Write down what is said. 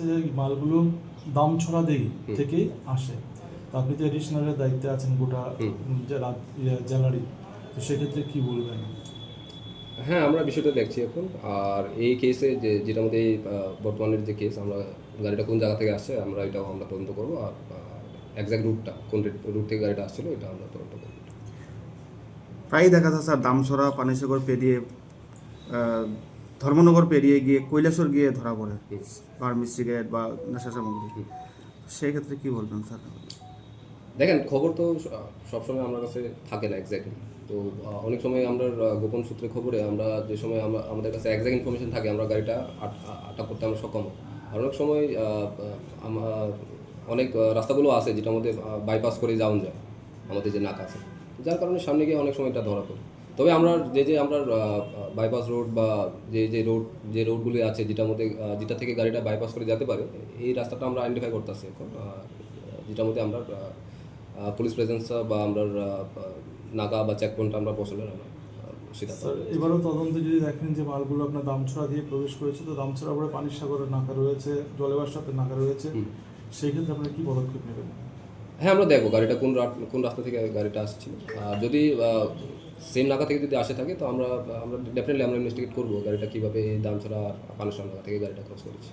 যে মালগুলো দামছড়া দিঘি থেকেই আসে। তো আপনি তো এডিশনালের দায়িত্বে আছেন গোটা। যে ইয়ে, জেলারই তো সেক্ষেত্রে কি বলবেন? হ্যাঁ আমরা বিষয়টা দেখছি এখন। আর এই কেসে যে যেটা আমাদের এই, বর্তমানের যে কেস আমরা গাড়িটা কোন জায়গা থেকে আসছে আমরা এটাও আমরা তদন্ত করব। আর এক্সাক্ট রুটটা কোন রুট থেকে গাড়িটা আসছিল এটা আমরা তদন্ত করব। প্রায়ই দেখা যায় স্যার দামসরা পানিসাগর পেরিয়ে ধর্মনগর পেরিয়ে গিয়ে কৈলাসর গিয়ে ধরা পড়ে ফার্মি সিগারেট বা নেশা সামগ্রী। সেই ক্ষেত্রে কি বলবেন স্যার? দেখেন, খবর তো সবসময় আমার কাছে থাকে না এক্স্যাক্টলি তো অনেক সময় আমরা গোপন সূত্রে খবরে আমরা যে সময় আমরা, আমাদের কাছে এক্সাক্ট ইনফরমেশন থাকে, আমরা গাড়িটা আট- আটক করতে আমরা সক্ষম। আর অনেক সময় অনেক রাস্তাগুলো আছে যেটা আমাদের বাইপাস করে যাওয়া যায় আমাদের যে নাক আছে। যার কারণে সামনে গিয়ে অনেক সময় এটা ধরা পড়ে। তবে আমরা যে যে আমরা বাইপাস রোড বা যে যে রোড যে রোডগুলি আছে যেটার মধ্যে যেটা থেকে গাড়িটা বাইপাস করে যেতে পারে এই রাস্তাটা আমরা আইডেন্টিফাই করতেছি এখন। যেটার মধ্যে আমরা পুলিশ প্রেজেন্স বা আমরা নাকা বা চেক পয়েন্ট আমরা পৌঁছলে আমরা এবারও তদন্তে যদি দেখেন যে মালগুলো আপনার দামছড়া দিয়ে প্রবেশ করেছে তো দামছড়া পরে পানির সাগরের নাকা রয়েছে জলেবার সাথে নাকা রয়েছে সেই ক্ষেত্রে আপনারা কি পদক্ষেপ নেবেন? হ্যাঁ আমরা দেখব গাড়িটা কোন কোন রাস্তা থেকে গাড়িটা আসছিল। আর যদি সেম নাকা থেকে যদি আসে থাকে, তো আমরা আমরা ডেফিনেটলি আমরা ইনভেস্টিগেট করব গাড়িটা কীভাবে দাম ছাড়া পানেশ্বর নাকা থেকে গাড়িটা ক্রস করেছি।